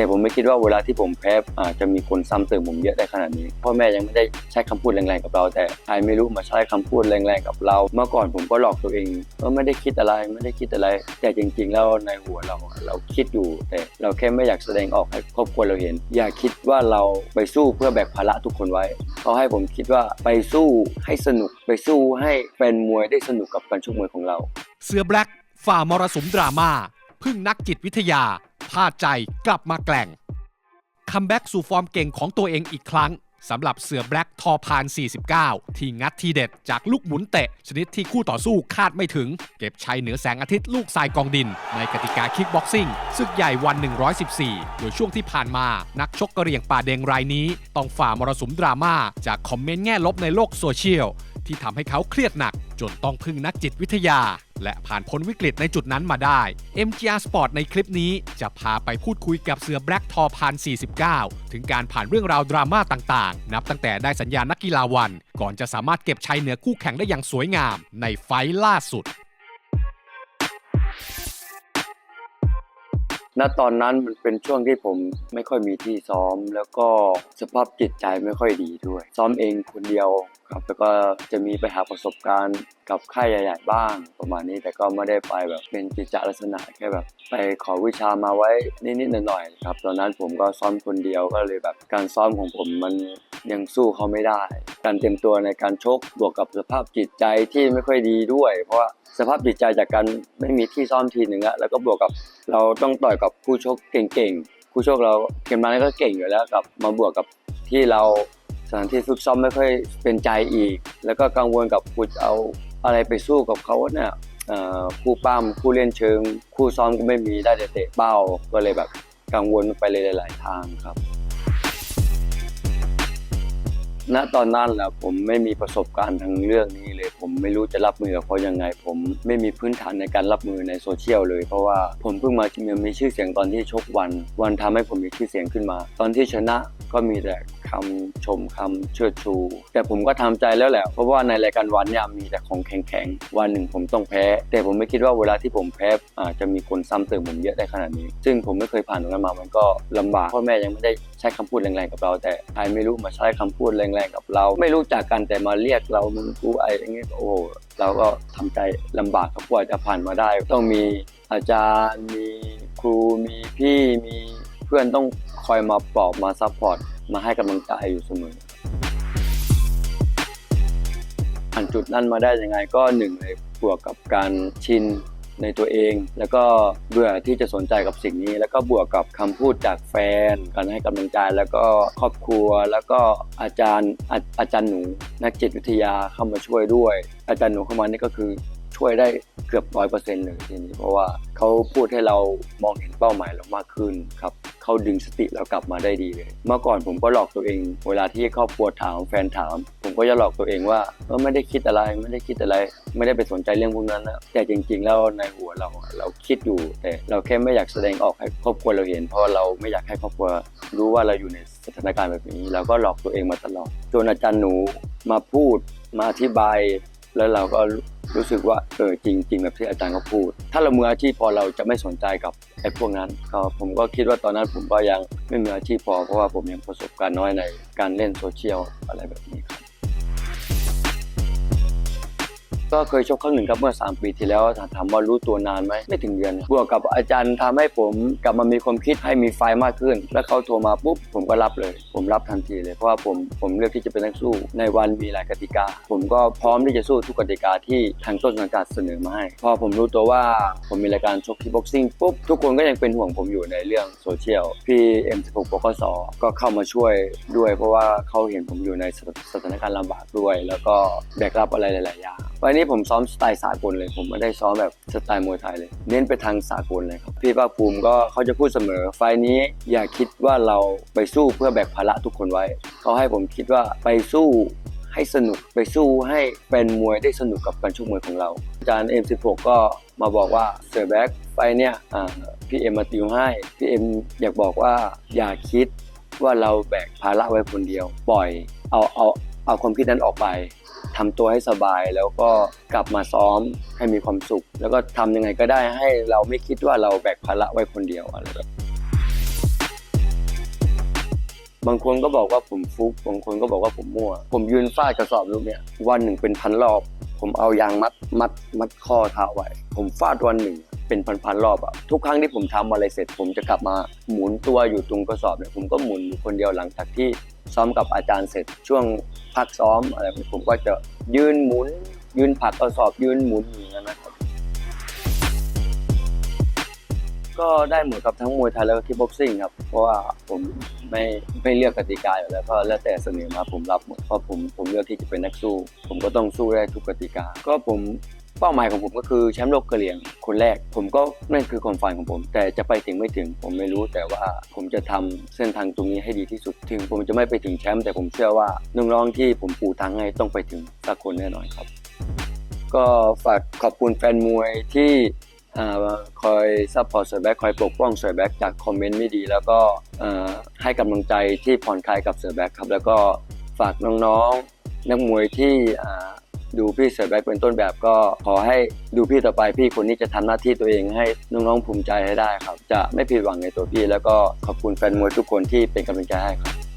แต่ผมไม่คิดว่าเวลาที่ผมแพ้อาจะมีคนซ้ำเติมผมเยอะได้ขนาดนี้พ่อแม่ยังไม่ได้ใช้คำพูดแรงๆกับเรา แต่ใครไม่รู้มาใช้คำพูดแรงๆกับเรา เมื่อก่อนผมก็หลอกตัวเองว่าไม่ได้คิดอะไรไม่ได้คิดอะไร แต่จริงๆแล้วในหัวเราเราคิดอยู่ แต่เราแค่ไม่อยากแสดงออกให้ครอบครัวเราเห็น อย่าคิดว่าเราไปสู้เพื่อแบกภาระทุกคนไว้เขาให้ผมคิดว่าไปสู้ให้สนุกไปสู้ให้แฟนมวยได้สนุกกับการชกมวยของเรา เสือแบล็กฝ่ามรสุมดราม่าพึ่งนักจิตวิทยา พลาดใจกลับมาแกล่งคัมแบ็กสู่ฟอร์มเก่งของตัวเองอีกครั้งสำหรับเสือแบล็กทอพาน 49 ที่งัดทีเด็ดจากลูกหมุนเตะ ชนิดที่คู่ต่อสู้คาดไม่ถึง เก็บชัยเหนือแสงอาทิตย์ลูกทรายกองดิน ในกติกาคิกบ็อกซิ่งศึกใหญ่วัน 114 โดยช่วงที่ผ่านมานักชกกระเหรี่ยงป่าแดงรายนี้ ต้องฝ่ามรสุมดราม่าจากคอมเมนต์แง่ลบในโลกโซเชียล ที่ทำให้เขาเครียดหนัก จนต้องพึ่งนักจิตวิทยา และผ่านพ้นวิกฤตในจุดนั้นมาได้ MGR Sport ในคลิปนี้จะพาไปพูดคุยกับเสือแบล็กทอพัน49 ถึงการผ่านเรื่องราวดราม่าต่างๆ นับตั้งแต่ได้สัญญานักกีฬาวัน ก่อนจะสามารถเก็บชัยเหนือคู่แข่งได้อย่างสวยงาม ในไฟล์ล่าสุดณตอนนั้นมันเป็นช่วงที่ผมไม่ค่อยมีที่ซ้อม แล้วก็สภาพจิตใจไม่ค่อยดีด้วย ซ้อมเองคนเดียว ครับแล้วก็จะมีไปหาประสบการณ์กับค่ายใหญ่ ๆ บ้างประมาณนี้แต่ก็ไม่ได้ไปแบบเป็นกิจลักษณะแค่แบบ ไปขอวิชามาไว้นิดๆหน่อยๆครับตอนนั้นผมก็ซ้อมคนเดียวก็เลยแบบการซ้อมของผมมันยังสู้เขาไม่ได้ การเตรียมตัวในการชกบวกกับสภาพจิตใจที่ไม่ค่อยดีด้วย เพราะว่าสภาพจิตใจจากการไม่มีที่ซ้อมทีหนึ่งอะแล้วก็บวกกับเราต้องต่อยกับคู่ชกเก่งๆคู่ชกเราเกมนั้นก็เก่งอยู่แล้วกับมาบวกกับที่เรา สถานที่ฝึกซ้อมไม่ค่อยเป็นใจอีก แล้วก็กังวลกับกูเอาอะไรไปสู้กับเขาเนี่ยคู่ปั้มคู่เล่นเชิง คู่ซ้อมก็ไม่มีได้แต่เตะเป้าก็เลยแบบกังวลไปเลยหลาย ๆ ทางครับ ณตอนนั้นแหละผมไม่มีประสบการณ์ทางเรื่องนี้เลย ผมไม่รู้จะรับมือกับเขายังไง ผมไม่มีพื้นฐานในการรับมือในโซเชียลเลย เพราะว่าผมเพิ่งมามีชื่อเสียงตอนที่ชกวัน วันทำให้ผมมีชื่อเสียงขึ้นมา ตอนที่ชนะก็มีแต่ คำชมคำเชิดชู แต่ผมก็ทำใจแล้วแหละ เพราะว่าในรายการวันเนี่ยมีแต่ของแข็งๆ วันหนึ่งผมต้องแพ้ แต่ผมไม่คิดว่าเวลาที่ผมแพ้อ่าจะมีคนซ้ำเติมผมเยอะได้ขนาดนี้ ซึ่งผมไม่เคยผ่านตรงนั้นมา มันก็ลำบาก พ่อแม่ยังไม่ได้ใช้คำพูดแรงๆกับเรา แต่ใครไม่รู้มาใช้คำพูดแรงๆกับเรา ไม่รู้จักกันแต่มาเรียกเรามึงกูไออย่างเงี้ยโอ้เราก็ทำใจลำบากครับกว่าจะผ่านมาได้ ต้องมีอาจารย์มีครูมีพี่มีเพื่อนต้องคอยมาปลอบมาซัพพอร์ต มาให้กำลังใจอยู่เสมอผ่านจุดนั้นมาได้ยังไงก็หนึ่งเลยบวกกับการชินในตัวเอง แล้วก็เบื่อที่จะสนใจกับสิ่งนี้ แล้วก็บวกกับคำพูดจากแฟนการให้กำลังใจแล้วก็ครอบครัว แล้วก็อาจารย์อาอาจารย์หนู นักจิตวิทยาเข้ามาช่วยด้วย อาจารย์หนูเข้ามานี่ก็คือช่วยได้เกือบร้อยเปอร์เซ็นต์เลยทีนี้เพราะว่าเขาพูดให้เรามองเห็นเป้าหมายเรามากขึ้นครับ เขาดึงสติเรากลับมาได้ดีเลย เมื่อก่อนผมก็หลอกตัวเอง เวลาที่ครอบครัวถามแฟนถาม ผมก็จะหลอกตัวเองว่าเออไม่ได้คิดอะไรไม่ได้คิดอะไร ไม่ได้ไปสนใจเรื่องพวกนั้นนะแต่จริง ๆ แล้วในหัวเราเราคิดอยู่ แต่เราแค่ไม่อยากแสดงออกให้ครอบครัวเราเห็น เพราะเราไม่อยากให้ครอบครัวรู้ว่าเราอยู่ในสถานการณ์แบบนี้เราก็หลอกตัวเองมาตลอดจนอาจารย์หนูมาพูดมาอธิบาย แล้วเราก็รู้สึกว่าเออจริงจริงแบบที่อาจารย์เขาพูด ถ้าเรามืออาชีพพอเราจะไม่สนใจกับ ไอ้พวกนั้นก็ผมก็คิดว่าตอนนั้นผมก็ยังไม่มีอาชีพพอเพราะว่าผมยังประสบการณ์น้อยในการเล่นโซเชียลอะไรแบบนี้ครับ ก็เคยชกครั้งหนึ่งครับเมื่อ 3 ปีที่แล้วถามว่ารู้ตัวนานไหมไม่ถึงเดือน บวกกับอาจารย์ทำให้ผมกลับมามีความคิดให้มีไฟมากขึ้น แล้วเขาโทรมาปุ๊บผมก็รับเลย ผมรับทันทีเลยเพราะว่าผมผมเลือกที่จะเป็นนักสู้ ในวันมีหลายกติกา ผมก็พร้อมที่จะสู้ทุกกติกาที่ทางต้นสังกัดเสนอมาให้พอผมรู้ตัวว่าผมมีรายการชกที่บ็อกซิ่งปุ๊บทุกคนก็ยังเป็นห่วงผมอยู่ในเรื่องโซเชียลพี่เอ็มสิบหกปกสก็เข้ามาช่วยด้วย เพราะว่าเขาเห็นผมอยู่ในสถานการณ์ลำบากด้วย แล้วก็แบกรับอะไรหลาย ๆ อย่าง วันนี้ผมซ้อมสไตล์สากลเลย ผมไม่ได้ซ้อมแบบสไตล์มวยไทยเลย เน้นไปทางสากลเลยครับ พี่ภาคภูมิก็เขาจะพูดเสมอ ไฟนี้อย่าคิดว่าเราไปสู้เพื่อแบกภาระทุกคนไว้ เขาให้ผมคิดว่าไปสู้ให้สนุกไปสู้ให้แฟนมวยได้สนุกกับการชกมวยของเรา อาจารย์ M16 ก็มาบอกว่าเซอร์แบ็กไฟเนี่ยพี่เอ็มมาติวให้ พี่เอ็มอยากบอกว่าอย่าคิดว่าเราแบกภาระไว้คนเดียว ปล่อยเอาเอา เอาความคิดนั้นออกไปทำตัวให้สบายแล้วก็กลับมาซ้อมให้มีความสุข แล้วก็ทำยังไงก็ได้ให้เราไม่คิดว่าเราแบกภาระไว้คนเดียวอะไรแบบบางคนก็บอกว่าผมฟุกบางคนก็บอกว่าผมมั่ว ผมยืนฟาดกระสอบลูกเนี่ยวันหนึ่งเป็นพันรอบ ผมเอายางมัดมัดมัดข้อเท้าไว้ ผมฟาดวันหนึ่งเป็นพันๆรอบอะทุกครั้งที่ผมทำอะไรเสร็จ ผมจะกลับมาหมุนตัวอยู่ตรงกระสอบเนี่ยผมก็หมุนอยู่คนเดียวหลังจากที่ซ้อมกับอาจารย์เสร็จช่วง พักซ้อมอะไรผมก็จะยืนหมุน ยืนผักกระสอบยืนหมุนอย่างนั้นนะครับ ก็ได้หมดกับทั้งมวยไทยแล้วก็คิกบ็อกซิ่งครับ เพราะว่าผมไม่ไม่เลือกกติกาอยู่แล้วก็แล้วแต่เสนอมาผมรับหมดเพราะผมผมเลือกที่จะเป็นนักสู้ ผมก็ต้องสู้ได้ทุกกติกา ก็ผม เป้าหมายของผมก็คือแชมป์โลกกระเหรี่ยงคนแรก ผมก็นั่นคือความฝันของผม แต่จะไปถึงไม่ถึงผมไม่รู้แต่ว่าผมจะทำเส้นทางตรงนี้ให้ดีที่สุดถึง ผมจะไม่ไปถึงแชมป์แต่ผมเชื่อว่าน้องๆที่ผมปูทางให้ต้องไปถึงสักคนแน่นอนครับ ก็ฝากขอบคุณแฟนมวยที่อคอยซัพพอร์ตเสือแบ็คคอยปกป้องเสือแบ็คจากคอมเมนต์ไม่ดี แล้วก็ให้กำลังใจที่ผ่อนคลายกับเสือแบ็คครับแล้วก็ฝากน้องๆนักมวยที่อ ดูพี่เสือแบ็คเป็นต้นแบบก็ขอให้ดูพี่ต่อไปพี่คนนี้จะทำหน้าที่ตัวเองให้น้องๆภูมิใจให้ได้ครับ จะไม่ผิดหวังในตัวพี่ แล้วก็ขอบคุณแฟนมวยทุกคนที่เป็นกำลังใจให้ครับ